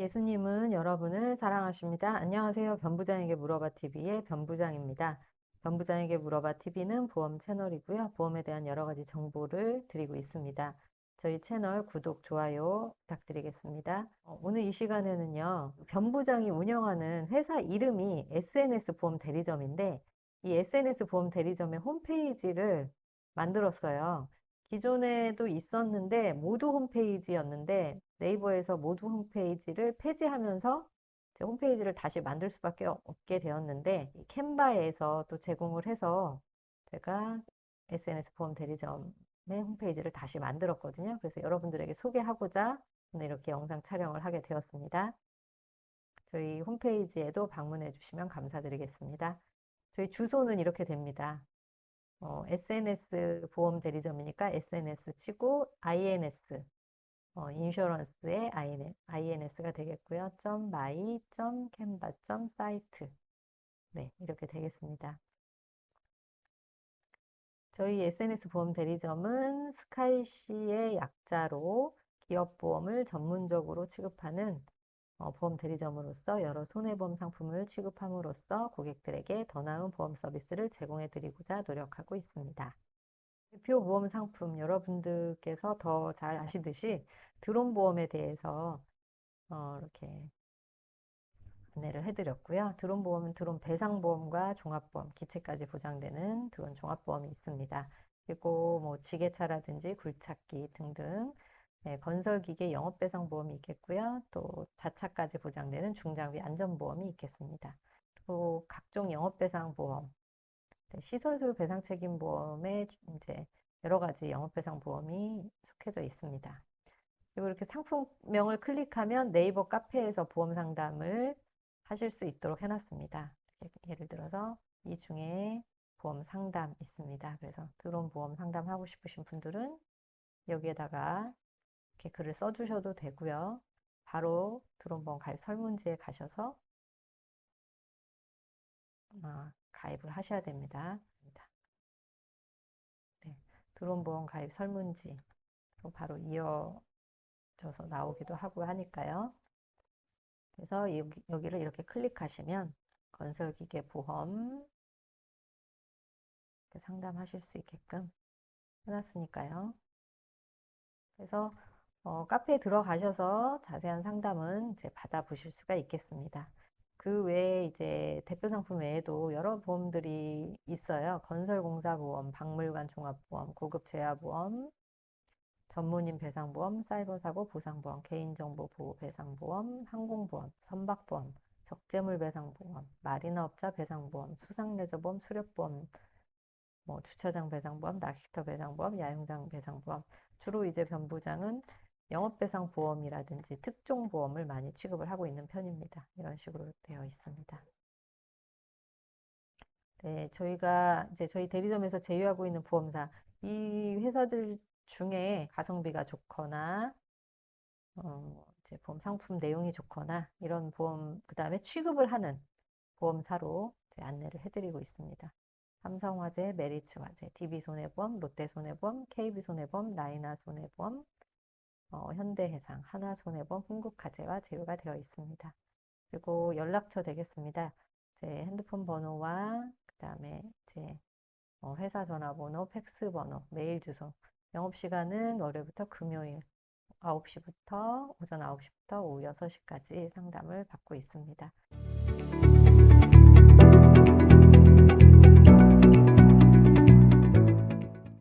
예수님은 여러분을 사랑하십니다. 안녕하세요. 변부장에게 물어봐 TV의 변부장입니다. 변부장에게 물어봐 TV는 보험 채널이고요. 보험에 대한 여러 가지 정보를 드리고 있습니다. 저희 채널 구독, 좋아요 부탁드리겠습니다. 어, 오늘 이 시간에는요. 변부장이 운영하는 회사 이름이 SNS 보험 대리점인데 이 SNS 보험 대리점의 홈페이지를 만들었어요. 기존에도 있었는데 모두 홈페이지였는데 네이버에서 모두 홈페이지를 폐지하면서 제 홈페이지를 다시 만들 수밖에 없게 되었는데 캔바에서 또 제공을 해서 제가 SNS 보험 대리점의 홈페이지를 다시 만들었거든요. 그래서 여러분들에게 소개하고자 오늘 이렇게 영상 촬영을 하게 되었습니다. 저희 홈페이지에도 방문해 주시면 감사드리겠습니다. 저희 주소는 이렇게 됩니다. 어, SNS 보험 대리점이니까 SNS 치고 INS 어, 인슈런스의 INS가 되겠고요. .my, .canva, .site 네, 이렇게 되겠습니다. 저희 SNS 보험 대리점은 스카이시의 약자로 기업보험을 전문적으로 취급하는 어, 보험 대리점으로서 여러 손해보험 상품을 취급함으로써 고객들에게 더 나은 보험 서비스를 제공해 드리고자 노력하고 있습니다. 대표 보험 상품 여러분들께서 더 잘 아시듯이 드론 보험에 대해서 어, 이렇게 안내를 해드렸고요. 드론 보험은 드론 배상 보험과 종합보험, 기체까지 보장되는 드론 종합보험이 있습니다. 그리고 뭐 지게차라든지 굴착기 등등 네, 건설기계 영업배상 보험이 있겠고요. 또 자차까지 보장되는 중장비 안전보험이 있겠습니다. 또 각종 영업배상 보험, 네, 시설소유 배상 책임 보험에 이제 여러 가지 영업배상 보험이 속해져 있습니다. 그리고 이렇게 상품명을 클릭하면 네이버 카페에서 보험 상담을 하실 수 있도록 해놨습니다. 예를 들어서 이 중에 보험 상담 있습니다. 그래서 드론 보험 상담하고 싶으신 분들은 여기에다가 이렇게 글을 써주셔도 되고요. 바로 드론 보험 가입 설문지에 가셔서 아, 가입을 하셔야 됩니다. 네, 드론 보험 가입 설문지 바로 이어져서 나오기도 하고 하니까요. 그래서 여기, 여기를 이렇게 클릭하시면 건설기계 보험 상담하실 수 있게끔 해놨으니까요. 그래서 어, 카페에 들어가셔서 자세한 상담은 이제 받아보실 수가 있겠습니다. 그 외에 이제 대표 상품 외에도 여러 보험들이 있어요. 건설공사보험, 박물관 종합보험, 고급재화보험, 전문인 배상보험, 사이버사고 보상보험, 개인정보보호 배상보험, 항공보험, 선박보험, 적재물 배상보험, 마리나업자 배상보험, 수상레저보험, 수렵보험, 뭐 주차장 배상보험, 낚시터 배상보험, 야영장 배상보험. 주로 이제 변부장은 영업배상 보험이라든지 특종 보험을 많이 취급을 하고 있는 편입니다. 이런 식으로 되어 있습니다. 네, 저희가 이제 저희 대리점에서 제휴하고 있는 보험사 이 회사들 중에 가성비가 좋거나 어, 이제 보험 상품 내용이 좋거나 이런 보험 그 다음에 취급을 하는 보험사로 안내를 해드리고 있습니다. 삼성화재, 메리츠화재, DB손해보험, 롯데손해보험, KB손해보험, 라이나손해보험, 어, 현대해상, 하나손해보험, 흥국화재와 제휴가 되어 있습니다. 그리고 연락처 되겠습니다. 제 핸드폰 번호와 그 다음에 제 어, 회사 전화번호, 팩스 번호, 메일 주소. 영업시간은 월요일부터 금요일 9시부터 오전 9시부터 오후 6시까지 상담을 받고 있습니다.